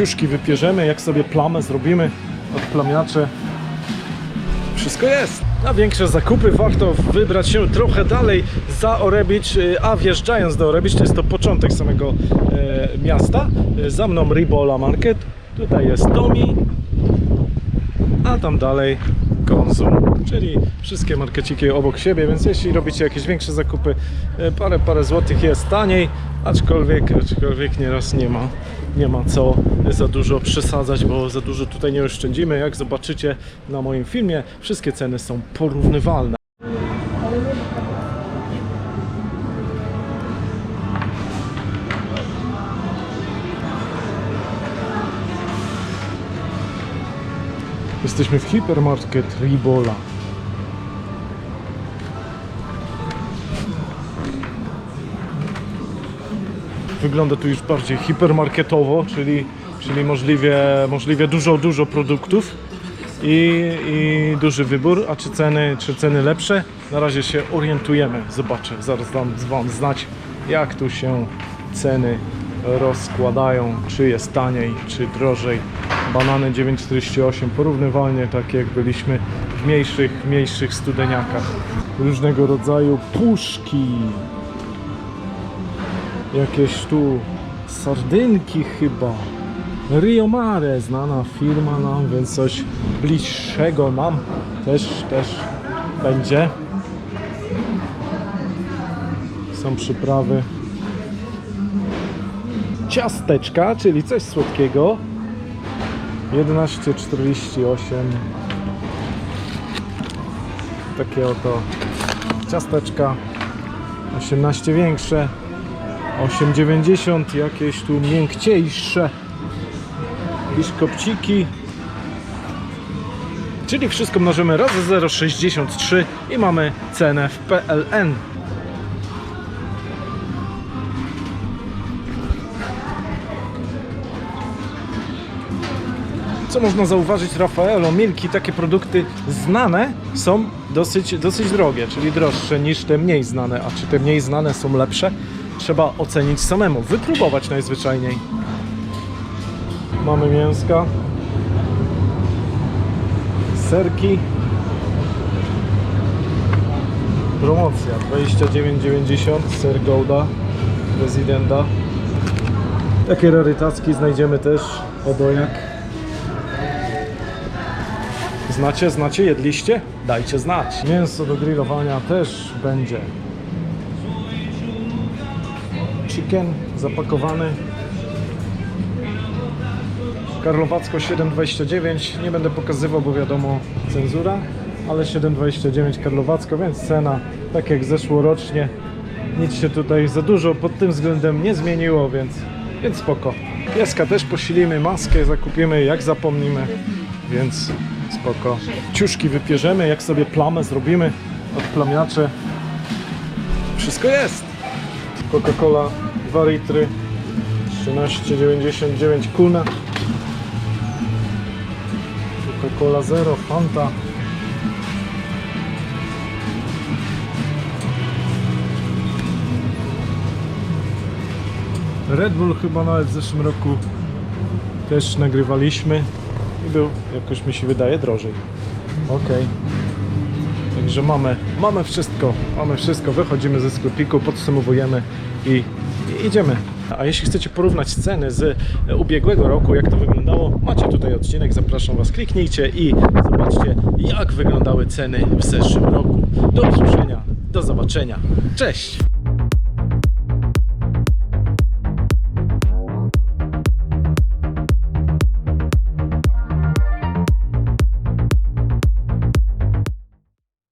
ciuszki wypierzemy, jak sobie plamę zrobimy, odplamiacze. Wszystko jest. Na większe zakupy warto wybrać się trochę dalej za Orebicz, y, a wjeżdżając do Orebicz, to jest to początek samego e, miasta. Y, Za mną Ribola Market, tutaj jest Tomi, a tam dalej Konsum, czyli wszystkie markeciki obok siebie, więc jeśli robicie jakieś większe zakupy, e, parę, parę złotych jest taniej, aczkolwiek, aczkolwiek nieraz nie ma, nie ma co za dużo przesadzać, bo za dużo tutaj nie oszczędzimy. Jak zobaczycie na moim filmie, wszystkie ceny są porównywalne. Jesteśmy w hipermarket Ribola. Wygląda tu już bardziej hipermarketowo, czyli, czyli możliwie, możliwie dużo, dużo produktów i, i duży wybór. A czy ceny, czy ceny lepsze? Na razie się orientujemy. Zobaczę, zaraz dam Wam znać, jak tu się ceny rozkładają, czy jest taniej, czy drożej. Banany 9,48 porównywalnie tak jak byliśmy w mniejszych, mniejszych studeniakach. Różnego rodzaju puszki. Jakieś tu sardynki chyba. Rio Mare, znana firma nam, więc coś bliższego nam też, też będzie. Są przyprawy. Ciasteczka, czyli coś słodkiego. 11,48 Takie oto ciasteczka. 18 większe. 8,90 jakieś tu miękciejsze biszkopciki czyli wszystko mnożymy razy 0,63 i mamy cenę w PLN Co można zauważyć, Rafaelo, Milki, takie produkty znane są dosyć, dosyć drogie, czyli droższe niż te mniej znane. A czy te mniej znane są lepsze? Trzeba ocenić samemu, wypróbować najzwyczajniej. Mamy mięska, serki. Promocja 29,90 ser Golda Prezydenta. Takie rarytacki znajdziemy też obojak. Znacie, znacie, jedliście? Dajcie znać. Mięso do grillowania też będzie. Chicken zapakowany. Karlowacko 7,29. Nie będę pokazywał, bo wiadomo cenzura, ale 7,29 Karlowacko, więc cena tak jak zeszłorocznie. Nic się tutaj za dużo pod tym względem nie zmieniło, więc, więc spoko. Pieska też posilimy, maskę zakupimy jak zapomnimy, więc spoko. Ciuszki wypierzemy, jak sobie plamę zrobimy, odplamiacze. Wszystko jest. Coca-Cola 2 litry 13,99 kuna. Coca-Cola Zero, Fanta. Red Bull chyba nawet w zeszłym roku też nagrywaliśmy i był jakoś mi się wydaje drożej. Okej. Także mamy, mamy wszystko, mamy wszystko, wychodzimy ze sklepiku, podsumowujemy i, i idziemy. A jeśli chcecie porównać ceny z e, ubiegłego roku, jak to wyglądało, macie tutaj odcinek, zapraszam Was, kliknijcie i zobaczcie jak wyglądały ceny w zeszłym roku. Do usłyszenia, do zobaczenia, cześć!